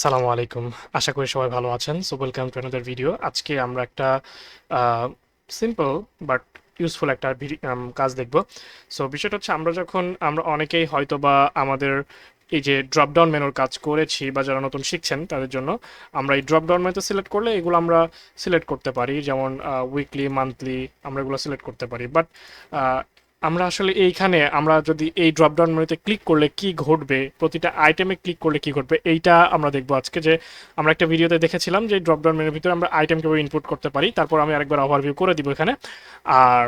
আসসালামু আলাইকুম। আশা করি সবাই ভালো আছেন। So welcome to another video আজকে আমরা একটা সিম্পল বাট ইউজফুল একটা কাজ দেখব। সো বিষয়টা হচ্ছে আমরা যখন, আমরা অনেকেই হয়তো বা আমাদের এই যে ড্রপ ডাউন মেনুর কাজ করেছি বা যারা নতুন শিখছেন তাদের জন্য, আমরা এই ড্রপ ডাউন মেনুতে সিলেক্ট করলে এগুলো আমরা সিলেক্ট করতে পারি। যেমন উইকলি মান্থলি আমরা এগুলো সিলেক্ট করতে পারি। বাট আমরা আসলে এইখানে, আমরা যদি এই ড্রপডাউন মেনুতে ক্লিক করলে কি ঘটবে, প্রতিটা আইটেমে ক্লিক করলে কি ঘটবে, এইটা আমরা দেখব আজকে যে আমরা একটা ভিডিওতে দেখেছিলাম যে ড্রপ ডাউন মেনুর ভিতরে আমরা আইটেম কীভাবে ইনপুট করতে পারি, তারপর আমি আরেকবার ওভারভিউ করে দিব এখানে। আর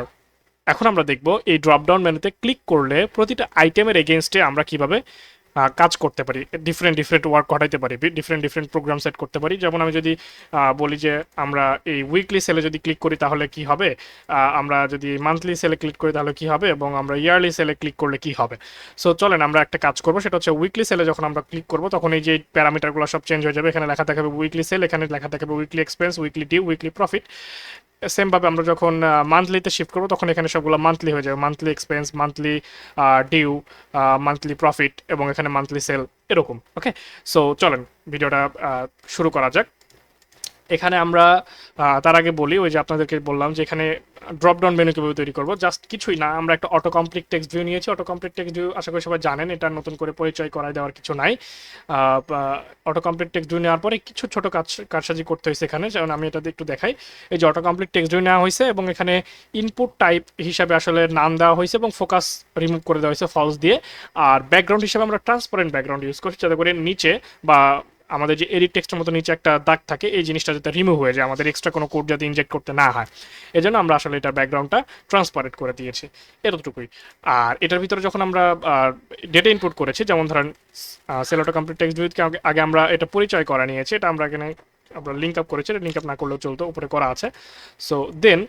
এখন আমরা দেখব এই ড্রপডাউন মেনুতে ক্লিক করলে প্রতিটা আইটেমের এগেনস্টে আমরা কীভাবে কাজ করতে পারি ডিফারেন্ট ডিফারেন্ট ওয়ার্ক ঘটাইতে পারি ডিফারেন্ট ডিফারেন্ট প্রোগ্রাম সেট করতে পারি। যেমন আমি যদি বলি যে আমরা এই উইকলি সেলে যদি ক্লিক করি তাহলে কি হবে? আমরা যদি মান্থলি সেলে ক্লিক করি তাহলে কি হবে? এবং আমরা ইয়ারলি সেলে ক্লিক করলে কি হবে? সো চলেন আমরা একটা কাজ করব, সেটা হচ্ছে উইকলি সেলে যখন আমরা ক্লিক করব, তখন এই যে প্যারামিটারগুলো সব চেঞ্জ হয়ে যাবে। এখানে লেখা থাকবে উইকলি সেল এখানে লেখা থাকবে weekly expense weekly due weekly profit সেমভাবে আমরা যখন মান্থলিতে শিফট করব, তখন এখানে সবগুলো মান্থলি হয়ে যাবে। Monthly expense monthly due monthly profit এবং এখানে মান্থলি সেল এরকম ওকে সো চলেন ভিডিওটা শুরু করা যাক। এখানে আমরা তার আগে বলি, ওই যে আপনাদেরকে বললাম যে এখানে ড্রপ ডাউন মেনু কীভাবে তৈরি করব। জাস্ট কিছুই না, আমরা একটা অটো কমপ্লিট টেক্সট ভিউ নিয়েছি। অটো কমপ্লিট টেক্সট ভিউ আশা করি সবাই জানেন, এটা নতুন করে পরিচয় করায় দেওয়ার কিছু নাই। অটো কমপ্লিট টেক্সট ভিউ নেওয়ার পরে কিছু ছোটো কাজ, কারসাজি করতে হয়েছে এখানে, যেমন আমি এটা একটু দেখাই। এই যে অটো কমপ্লিট টেক্সট ভিউ নেওয়া হয়েছে এবং এখানে ইনপুট টাইপ হিসাবে আসলে নাম দেওয়া হয়েছে এবং ফোকাস রিমুভ করে দেওয়া হয়েছে ফলস দিয়ে। আর ব্যাকগ্রাউন্ড হিসাবে আমরা ট্রান্সপারেন্ট ব্যাকগ্রাউন্ড ইউজ করছি, যাতে করে নিচে বা আমাদের যে এডিট টেক্সটের মতো নিচে একটা দাগ থাকে, এই জিনিসটা যাতে রিমুভ হয়ে যায়, আমাদের এক্সট্রা কোনো কোড যাতে ইনজেক্ট করতে না হয়। এজন্য আমরা আসলে এটা ব্যাকগ্রাউন্ডটা ট্রান্সপারেন্ট করে দিয়েছি, এতটুকুই। আর এটার ভিতরে যখন আমরা ডেটা ইনপুট করেছি, যেমন ধরেন সেলোটো কমপ্লিট টেক্সট ভিউকে আগে আমরা এটা পরিচয় করা নিয়েছি, এটা আমরা এখানে আমরা লিঙ্ক আপ করেছি, এটা লিঙ্ক আপ না করলেও চলতো, উপরে করা আছে। সো দেন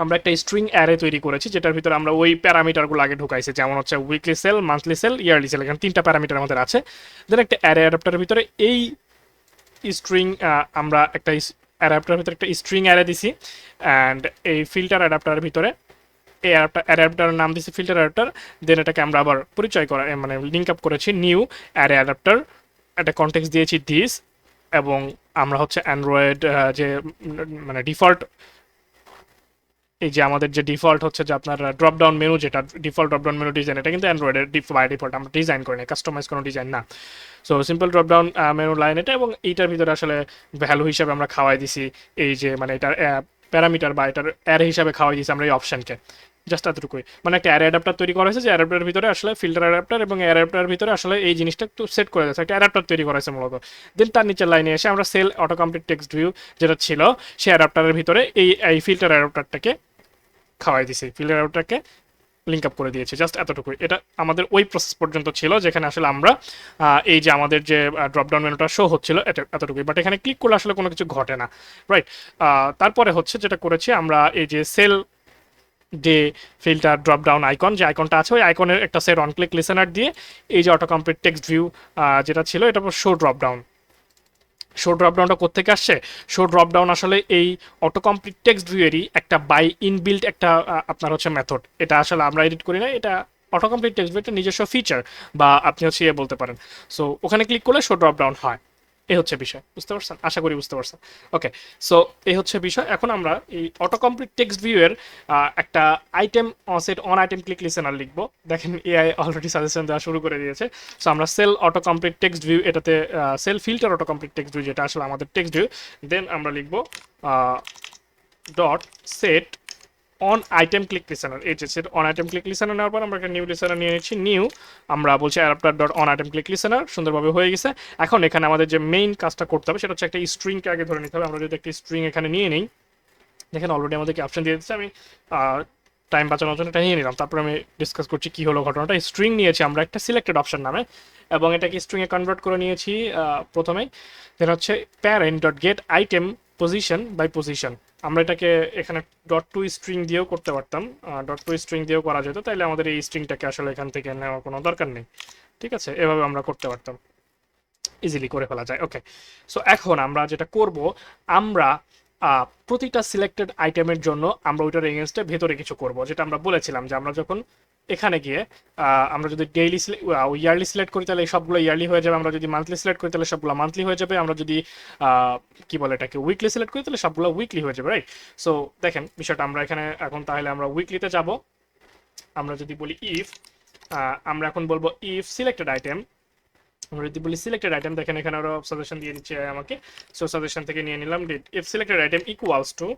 আমরা একটা স্ট্রিং অ্যারে তৈরি করেছি, যেটার ভিতরে আমরা ওই প্যারামিটারগুলো আগে ঢুকাইছি, যেমন হচ্ছে weekly sell monthly sell yearly sell এখানে তিনটা প্যারামিটার আমাদের আছে। দেন একটা অ্যারে অ্যাডাপ্টারের ভিতরে এই স্ট্রিং আমরা একটা অ্যাডাপ্টারের ভিতরে একটা স্ট্রিং অ্যারে দিছি অ্যান্ড এই ফিল্টার অ্যাডাপ্টারের ভিতরে এই অ্যাডাপ্টারের নাম দিছি ফিল্টার অ্যাডাপ্টার দেন এটাকে আমরা আবার পরিচয় করা মানে লিঙ্ক আপ করেছি নিউ অ্যারে অ্যাডাপ্টার একটা কন্টেক্স দিয়েছি দিস এবং আমরা হচ্ছে অ্যান্ড্রয়েড যে মানে ডিফল্ট এই যে আমাদের যে ডিফল্ট হচ্ছে যে আপনার ড্রপ ডাউন মেনু যেটা default drop down menu design এটা কিন্তু অ্যান্ড্রয়েডের বাই ডিফল্ট আমরা ডিজাইন করি না কাস্টমাইজ কোনো ডিজাইন না। So simple drop down menu line এটা এবং এইটার ভিতরে আসলে ভ্যালু হিসাবে আমরা খাওয়াই দিছি, এই যে মানে এটার প্যারামিটার বা এটার অ্যারে হিসাবে খাওয়াই দিছি আমরা এই অপশনকে জাস্ট এতটুকুই। মানে একটা অ্যারে অ্যাডাপ্টার তৈরি করা হয়েছে যে অ্যাডাপ্টারের ভিতরে আসলে ফিল্টার অ্যাডাপ্টার এবং অ্যাডাপ্টারের ভিতরে আসলে এই জিনিসটা একটু সেট করে দিয়েছে, একটা অ্যাডাপ্টার তৈরি করা হয়েছে মূলত। দেন তার নিচের লাইনে এসে আমরা sell auto complete text view যেটা ছিল, সেই অ্যাডাপ্টারের ভিতরে এই এই ফিল্টার অ্যাডাপ্টারটাকে খাওয়াই দিছি। ফিল্টার আউটটাকে লিঙ্ক আপ করে দিয়েছি জাস্ট এতটুকুই। এটা আমাদের ওই প্রসেস পর্যন্ত ছিল, যেখানে আসলে আমরা এই যে আমাদের যে ড্রপডাউন মেনুটা শো হচ্ছিল, এটা এতটুকুই। বাট এখানে ক্লিক করলে আসলে কোনো কিছু ঘটে না রাইট তারপরে হচ্ছে যেটা করেছি আমরা, এই যে sell day filter drop down icon যে আইকনটা আছে, ওই আইকনের একটা সেট অন ক্লিক লিসেনার দিয়ে, এই যে অটো কমপ্লিট টেক্সট ভিউ যেটা ছিল, এটা শো ড্রপ ডাউন শো ড্রপডাউনটা কোথেকে আসছে? শো ড্রপডাউন আসলে এই অটো কমপ্লিট টেক্সট ভিউয়েরই একটা বাই ইনবিল্ট একটা আপনার হচ্ছে মেথড এটা আসলে আমরা এডিট করি না, এটা অটো কমপ্লিট টেক্সট ভিউ একটা নিজস্ব ফিচার বা আপনি হচ্ছে ইয়ে বলতে পারেন। সো ওখানে ক্লিক করলে শো ড্রপডাউন হয়। এই হচ্ছে বিষয়, বুঝতে পারছেন? আশা করি বুঝতে পারছেন। ওকে সো এই হচ্ছে বিষয়। এখন আমরা এই অটো কমপ্লিট টেক্সট ভিউয়ের একটা item set on item click listener লিখব। দেখেন এআই অলরেডি সাজেশন দেওয়া শুরু করে দিয়েছে। সো আমরা sell auto complete text view এটাতে sell filter auto complete text view যেটা আসলে আমাদের টেক্সট ভিউ দেন আমরা লিখব dot set on item click listener এই যে set on item click listener নেওয়ার পর আমরা একটা নিউ লিসেনার নিয়ে নিচ্ছি নিউ আমরা বলছি adapter dot on item click listener সুন্দরভাবে হয়ে গেছে। এখন এখানে আমাদের যে মেইন কাজটা করতে হবে, সেটা হচ্ছে একটা স্ট্রিংকে আগে ধরে নিতে হবে। আমরা যদি একটা স্ট্রিং এখানে নিয়ে নিই, দেখেন অলরেডি আমাদেরকে অপশন দিয়ে দিচ্ছে, আমি টাইম বাঁচানোর জন্য এটা নিয়ে নিলাম। তারপর আমি ডিসকাস করছি কি হলো ঘটনাটা। স্ট্রিং নিয়েছি আমরা একটা সিলেক্টেড অপশন নামে, এবং এটাকে স্ট্রিংয়ে কনভার্ট করে নিয়েছি প্রথমেই দেন হচ্ছে parent dot get item position by position আমরা এটাকে এখানে ডট টু স্ট্রিং দিয়েও করতে পারতাম। ডট টু স্ট্রিং দিয়েও করা যেত, তাইলে আমাদের এই স্ট্রিংটাকে আসলে এখান থেকে নেওয়ার কোনো দরকার নেই। ঠিক আছে? এভাবে আমরা করতে পারতাম। ইজিলি করে ফেলা যায়। ওকে সো এখন আমরা যেটা করব, আমরা প্রতিটা সিলেক্টেড আইটেমের জন্য আমরা ওইটার এগেনস্টে ভেতরে কিছু করব। যেটা আমরা বলেছিলাম যে আমরা যখন এখানে গিয়ে আমরা যদি ডেইলি ইয়ারলি সিলেক্ট করি, তাহলে সবগুলো ইয়ারলি হয়ে যাবে। আমরা যদি মান্থলি সিলেক্ট করি, তাহলে সবগুলো মান্থলি হয়ে যাবে। আমরা যদি কি বলে এটাকে উইকলি সিলেক্ট করি, তাহলে সবগুলো উইকলি হয়ে যাবে রাইট সো দেখেন বিষয়টা, আমরা এখানে এখন তাহলে আমরা উইকলিতে যাব। আমরা যদি বলি ইফ আমরা এখন বলব ইফ সিলেক্টেড আইটেম আমরা যদি বলি সিলেক্টেড আইটেম দেখেন এখানে আরও সাজেশন দিয়ে দিচ্ছে আমাকে। সো সাজেশন থেকে নিয়ে নিলাম date if selected item equals to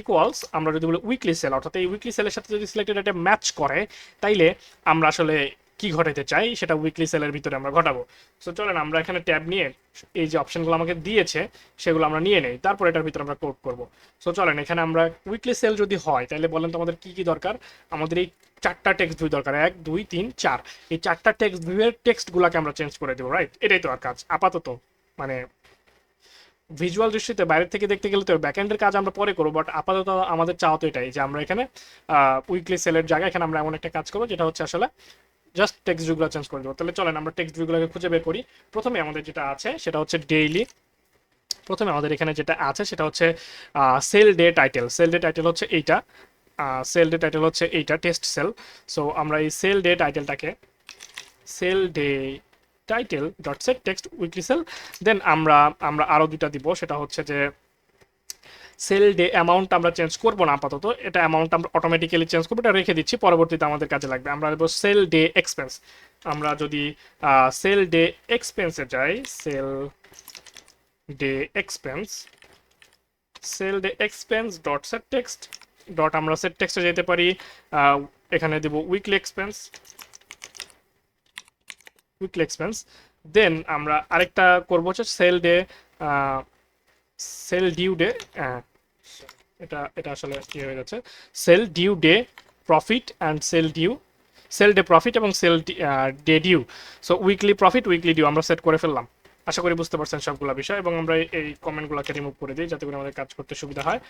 equals আমরা যদি বলি উইকলি সেল অর্থাৎ এই উইকলি সেলের সাথে যদি সিলেক্টেড আইটেম ম্যাচ করে, তাইলে আমরা আসলে কি ঘটাতে চাই সেটা উইকলি সেলের ভিতরে আমরা ঘটাবো। সো চলেন আমরা এখানে ট্যাব নিয়ে এই যে অপশনগুলো আমাকে দিয়েছে, সেগুলো আমরা নিয়ে নেই। তারপর এটার ভিতরে আমরা কোড করব। সো চলেন এখানে আমরা উইকলি সেল যদি হয় তাহলে বলেন তো আমাদের কি কি দরকার? আমাদের এই চারটা টেক্সট ভিউ দরকার। এক, দুই, তিন, চার। এই চারটা টেক্সট ভিউয়ের টেক্সটগুলোকে আমরা চেঞ্জ করে দেবো রাইট এটাই তো আর কাজ। আপাতত মানে ভিজুয়াল দৃষ্টিতে বাইরে থেকে দেখতে গেলে তো ব্যাকএন্ডের কাজ আমরা পরে করব বাট আপাতত আমাদের চাওয়া তো এটাই যে আমরা এখানে উইকলি সেলের জায়গায় এখানে আমরা এমন একটা কাজ করব, যেটা হচ্ছে আসলে জাস্ট টেক্সট ভিউগুলো চেঞ্জ করে দেবো। তাহলে চলেন আমরা টেক্সট ভিউগুলোকে খুঁজে বের করি। প্রথমে আমাদের যেটা আছে, সেটা হচ্ছে ডেইলি প্রথমে আমাদের এখানে যেটা আছে, সেটা হচ্ছে sell day title sell day title হচ্ছে এইটা। সেল ডে টাইটেল হচ্ছে এইটা টেস্ট সেল সো আমরা এই sell day টাইটেলটাকে sell day title dot set text weekly sell then আমরা আমরা আরও দুটা দিব। সেটা হচ্ছে যে সেল ডে অ্যামাউন্ট আমরা চেঞ্জ করব না আপাতত, এটা অ্যামাউন্ট আমরা অটোমেটিক্যালি চেঞ্জ করব, এটা রেখে দিচ্ছি, পরবর্তীতে আমাদের কাজে লাগবে। আমরা দেবো সেল ডে এক্সপেন্স আমরা যদি সেল ডে এক্সপেন্সে যাই sell day expense sell day expense dot set text dot আমরা সেট টেক্সটে যেতে পারি এখানে দেব weekly expense weekly expense then আমরা আরেকটা করব হচ্ছে sell day sell due day এটা এটা আসলে কি হয়ে যাচ্ছে sell due day profit and sell due sell day profit এবং sell day due so weekly profit weekly due আমরা সেট করে ফেললাম। আশা করি বুঝতে পারছেন সবগুলো বিষয় এবং আমরা এই- এই কমেন্টগুলোকে রিমুভ করে দিই যাতে করে আমাদের কাজ করতে সুবিধা হয়।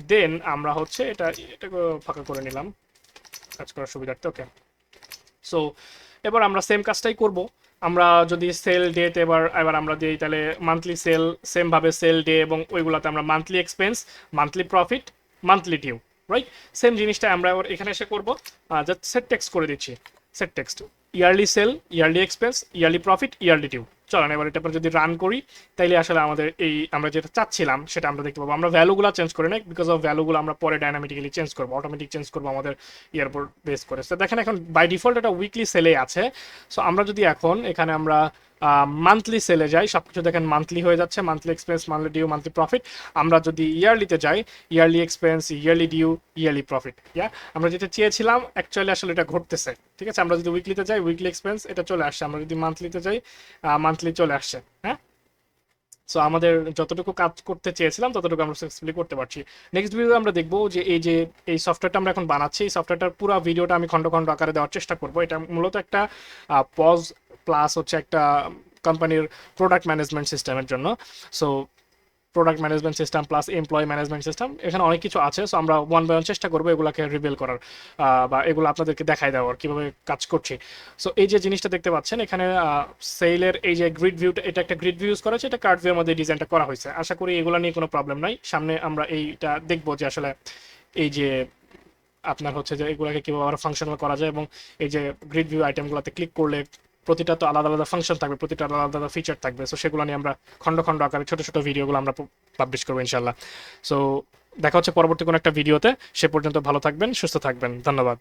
দেন আমরা হচ্ছে এটা এটাকে ফাঁকা করে নিলাম। কাজ করার সুবিধার্থে ওকে সো এবার আমরা সেম কাজটাই করব। আমরা যদি সেল ডেট এবার এবার আমরা দিই, তাহলে মান্থলি সেল সেমভাবে সেল ডে এবং ওইগুলোতে আমরা monthly expense monthly profit monthly due right same জিনিসটা আমরা এবার এখানে এসে করব। জাস্ট সেট টেক্সট করে দিচ্ছি। Set text yearly sell yearly expense yearly profit yearly due চলেন এবার এটা যদি রান করি, তাইলে আসলে আমাদের এই আমরা যেটা চাচ্ছিলাম, সেটা আমরা দেখতে পাবো। আমরা ভ্যালুগুলো চেঞ্জ করে নেই বিকজ অফ ভ্যালুগুলো আমরা পরে ডাইনামিক্যালি চেঞ্জ করব অটোমেটিক চেঞ্জ করব আমাদের ইয়ার উপর বেস করে। তো দেখেন এখন বাই ডিফল্ট এটা উইকলি সেলে আছে। সো আমরা যদি এখন, এখানে আমরা মান্থলি সেলে যাই সব কিছু দেখেন মান্থলি হয়ে যাচ্ছে monthly expense monthly due monthly profit আমরা যদি ইয়ারলিতে যাই yearly expense yearly due yearly profit yeah আমরা যেটা চেয়েছিলাম অ্যাকচুয়ালি আসলে এটা ঘটতেছে, ঠিক আছে? আমরা যদি উইকলিতে যাই উইকলি এক্সপেন্স এটা চলে আসছে। আমরা যদি মান্থলিতে যাই মান্থলি চলে আসছে হ্যাঁ? সো আমাদের যতটুকু কাজ করতে চেয়েছিলাম, ততটুকু আমরা সাকসেসফুলি করতে পারছি। নেক্সট ভিডিও আমরা দেখব যে এই যে, এই সফটওয়্যারটা আমরা এখন বানাচ্ছি, এই সফটওয়্যারটার পুরো ভিডিওটা আমি খণ্ড খণ্ড আকারে দেওয়ার চেষ্টা করব। এটা মূলত একটা পজ প্লাস হচ্ছে একটা কোম্পানির প্রোডাক্ট ম্যানেজমেন্ট সিস্টেমের জন্য। So product management system plus employ management system এখানে অনেক কিছু আছে সো আমরা ওয়ান বাই ওয়ান চেষ্টা করব এগুলোকে রিভিল করার বা এগুলো আপনাদেরকে দেখাই দেওয়ার, কীভাবে কাজ করছি। সো এই যে জিনিসটা দেখতে পাচ্ছেন, এখানে সেলের এই যে গ্রিড ভিউটা এটা একটা গ্রিড ভিউ ইউজ করা হয়েছে, এটা কার্ড ভিউর মধ্যে ডিজাইনটা করা হয়েছে। আশা করি এগুলো নিয়ে কোনো প্রবলেম নাই। সামনে আমরা এইটা দেখব যে আসলে এই যে আপনার হচ্ছে যে এগুলোকে কীভাবে আরও ফাংশনাল করা যায় এবং এই যে গ্রিড ভিউ আইটেমগুলোতে ক্লিক করলে প্রতিটা তো আলাদা আলাদা ফাংশন থাকবে, প্রতিটা আলাদা আলাদা ফিচার থাকবে। সো সেগুলো নিয়ে আমরা খণ্ড খণ্ড আকারে ছোট ছোট ভিডিওগুলো আমরা পাবলিশ করব ইনশাল্লাহ সো দেখা হচ্ছে পরবর্তী কোনো একটা ভিডিওতে সে পর্যন্ত ভালো থাকবেন, সুস্থ থাকবেন। ধন্যবাদ।